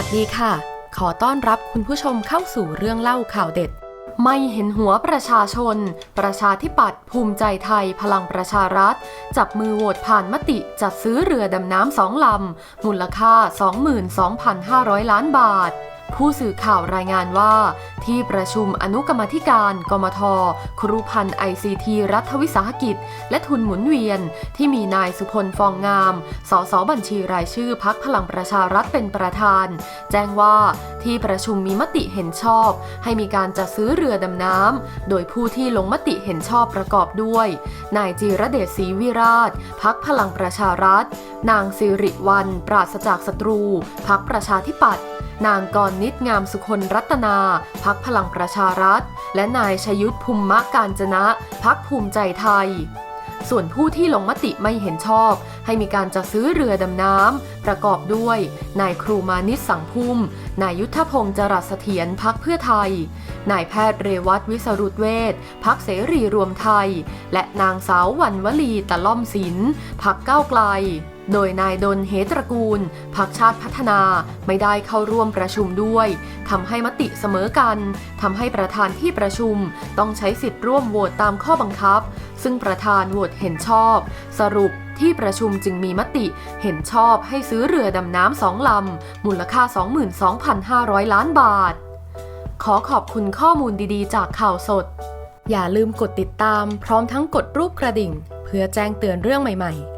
ัสดีค่ะ ขอต้อนรับคุณผู้ชมเข้าสู่เรื่องเล่าข่าวเด็ด ไม่เห็นหัวประชาชน ประชาธิปัตย์ภูมิใจไทยพลังประชารัฐ จับมือโหวตผ่านมติจัดซื้อเรือดำน้ำสองลำ มูลค่า 22,500 ล้านบาท ผู้สื่อข่าวรายงานว่า ที่ประชุมอนุกรรมธิการกมท ครูพันธ์ไอซีทีรัฐวิสาหกิจ และทุนหมุนเวียน ที่มีนายสุพลฟองงาม สสบัญชีรายชื่อพักพลังประชารัฐเป็นประธาน แจ้งว่าที่ประชุมมีมติเห็นชอบ ให้มีการจัดซื้อเรือดำน้ำโดยผู้ที่ลงมติเห็นชอบประกอบด้วย นายจีระเดชศรีวิราช พักพลังประชารัฐ นางสิริวัลปราศจากศัตรู พักประชาธิปัตย์ นางกรนิดงามสุคนรัตนา พักพลังประชารัฐ และนายชยุทธภูมิมะการจนะ พักภูมิใจไทย ส่วนผู้ที่ลงมติไม่เห็นชอบ ให้มีการจัดซื้อเรือดำน้ำประกอบด้วย นายครูมานิสสังพุ่ม นายยุทธพงศ์จรัสเสถียรพักเพื่อไทย นายแพทย์เรวัตวิสรุตเวชพักเสรีรวมไทย และนางสาววันวลีตะล่อมศิลพักก้าวไกล โดยนายดนเฮตระกูลพักชาติพัฒนาไม่ได้เข้าร่วมประชุมด้วยทำให้มติเสมอกันทำให้ประธานที่ประชุมต้องใช้สิทธิ์ร่วมโหวตตามข้อบังคับ ซึ่งประธานโหวตเห็นชอบ สรุปที่ประชุมจึงมีมติเห็นชอบให้ซื้อเรือดำน้ำสองลำ มูลค่า 22,500 ล้านบาท ขอขอบคุณข้อมูลดีๆ จากข่าวสด อย่าลืมกดติดตามพร้อมทั้งกดรูปกระดิ่ง เพื่อแจ้งเตือนเรื่องใหม่ ๆ